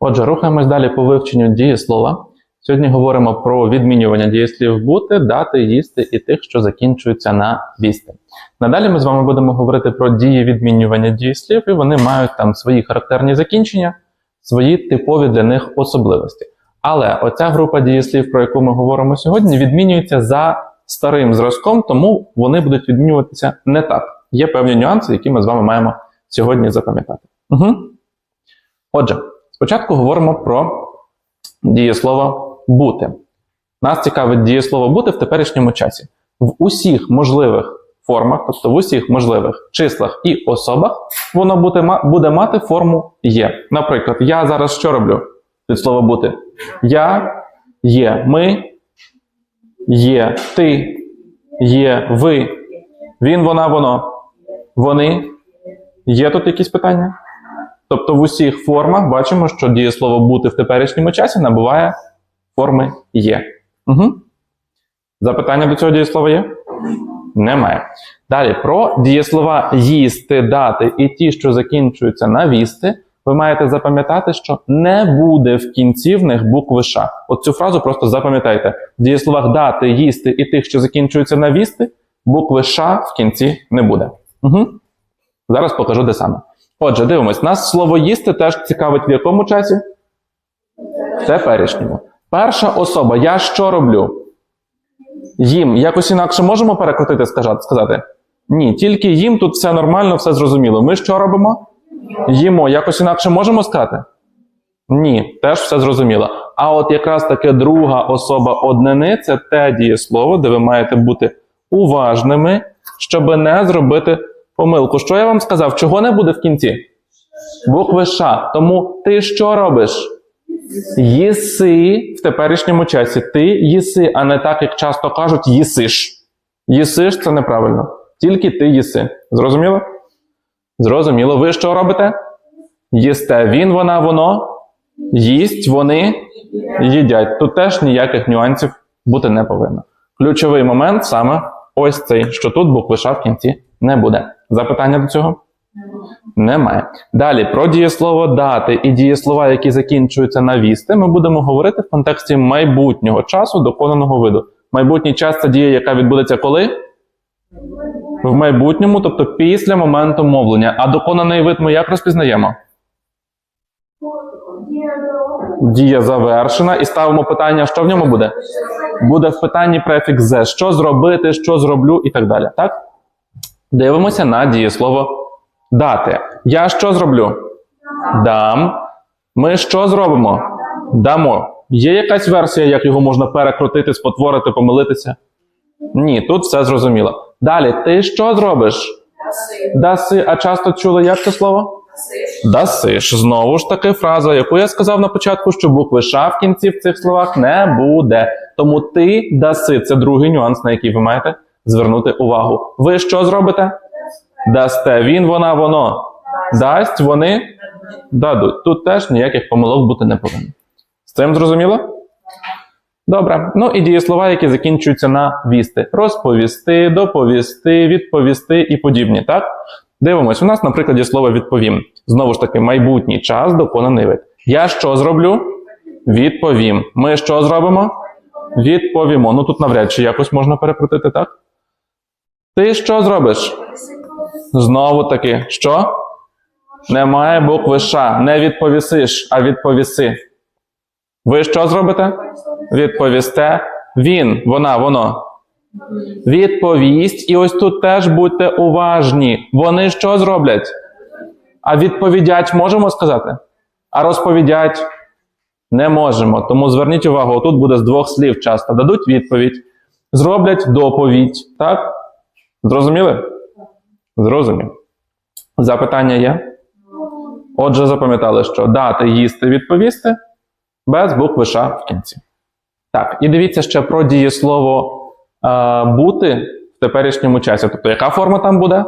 Отже, рухаємось далі по вивченню дієслова. Сьогодні говоримо про відмінювання дієслів бути, дати, їсти і тих, що закінчуються на вісти. Надалі ми з вами будемо говорити про дії відмінювання дієслів, і вони мають там свої характерні закінчення, свої типові для них особливості. Але оця група дієслів, про яку ми говоримо сьогодні, відмінюється за старим зразком, тому вони будуть відмінюватися не так. Є певні нюанси, які ми з вами маємо сьогодні запам'ятати. Угу. Отже, спочатку говоримо про дієслово бути. Нас цікавить дієслово бути в теперішньому часі. В усіх можливих формах, тобто в усіх можливих числах і особах, воно буде, буде мати форму є. Наприклад, я зараз що роблю від слова бути? Я є, ми, є, ти, є, ви, він, вона, воно, вони. Є тут якісь питання? Тобто в усіх формах бачимо, що дієслово бути в теперішньому часі набуває форми є. Угу. Запитання до цього дієслова є? Немає. Далі про дієслова їсти, дати і ті, що закінчуються на вісти, ви маєте запам'ятати, що не буде в кінці в них букви Ш. От цю фразу просто запам'ятайте. В дієсловах дати, їсти і тих, що закінчуються на вісти, букви Ш в кінці не буде. Угу. Зараз покажу, де саме. Отже, дивимось, нас слово їсти теж цікавить в якому часі? В теперішньому. Перша особа. Я що роблю? Їм. Якось інакше можемо перекрутити, сказати? Ні, тільки їм тут все нормально, все зрозуміло. Ми що робимо? Їмо. Якось інакше можемо сказати? Ні, теж все зрозуміло. А от якраз таки друга особа однини це те дієслово, де ви маєте бути уважними, щоб не зробити помилку. Що я вам сказав? Чого не буде в кінці? Букви Ш. Тому ти що робиш? Їси в теперішньому часі. Ти їси, а не так, як часто кажуть, їсиш. Їсиш це неправильно. Тільки ти їси. Зрозуміло? Зрозуміло. Ви що робите? Їсте. Він, вона, воно. Їсть, вони їдять. Тут теж ніяких нюансів бути не повинно. Ключовий момент саме ось цей, що тут букви Ш в кінці не буде. Запитання до цього? Немає. Далі про дієслово дати і дієслова, які закінчуються на вісти, ми будемо говорити в контексті майбутнього часу доконаного виду. Майбутній час це дія, яка відбудеться коли? В майбутньому, тобто після моменту мовлення. А доконаний вид ми як розпізнаємо? Дія завершена. І ставимо питання, що в ньому буде? Буде в питанні префікс «зе». Що зробити, що зроблю і так далі. Так? Дивимося на дієслово дати. Я що зроблю? Дам. Ми що зробимо? Дамо. Є якась версія, як його можна перекрутити, спотворити, помилитися? Ні, тут все зрозуміло. Далі, ти що зробиш? Даси. А часто чули як це слово? Дасиш. Знову ж таки фраза, яку я сказав на початку, що букви Ш в кінці в цих словах не буде. Тому ти даси. Це другий нюанс, на який ви маєте звернути увагу. Ви що зробите? Дасте. Він, вона, воно. Дасть, вони дадуть. Тут теж ніяких помилок бути не повинно. З цим зрозуміло? Добре. Ну і дієслова, які закінчуються на вісти. Розповісти, доповісти, відповісти і подібні. Так? Дивимось, у нас, на прикладі слова відповім. Знову ж таки, майбутній час, доконаний вид. Я що зроблю? Відповім. Ми що зробимо? Відповімо. Ну тут навряд чи якось можна перекрутити, так? Ти що зробиш? Знову таки, що? Немає букви Ш. Не відповісиш, а відповіси. Ви що зробите? Відповісте. Він, вона, воно. Відповість. І ось тут теж будьте уважні. Вони що зроблять? А відповідять можемо сказати? А розповідять не можемо. Тому зверніть увагу, тут буде з двох слів часто. Дадуть відповідь, зроблять доповідь. Так? Зрозуміли? Зрозумів. Запитання є? Отже, запам'ятали, що дати, їсти, відповісти без букви Ш в кінці. Так, і дивіться ще про дієслово бути в теперішньому часі. Тобто, яка форма там буде?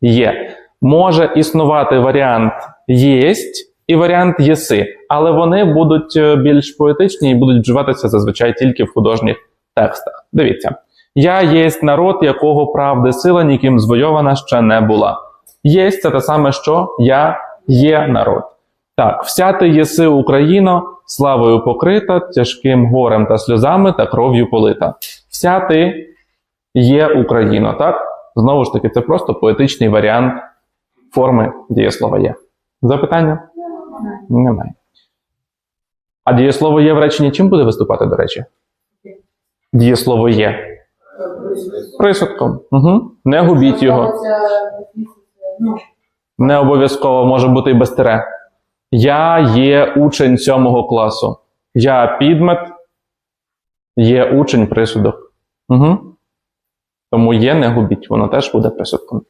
Є. Може існувати варіант єсть і варіант єси, але вони будуть е, більш поетичні і будуть вживатися зазвичай тільки в художніх текстах. Дивіться. Я єсть народ, якого правди сила ніким звойована ще не була. Єсть це те саме, що я є народ. Так, вся ти єси Україно, славою покрита, тяжким горем та сльозами та кров'ю полита. Вся ти є Україно, так? Знову ж таки, це просто поетичний варіант форми дієслова є. Запитання? Немає. А дієслово є в реченні чим буде виступати, до речі? Дієслово є. Присудком. Угу. Не губіть його. Не обов'язково може бути і без тире. Я є учень сьомого класу. Я підмет, є учень присудок. Угу. Тому є не губіть, воно теж буде присудком.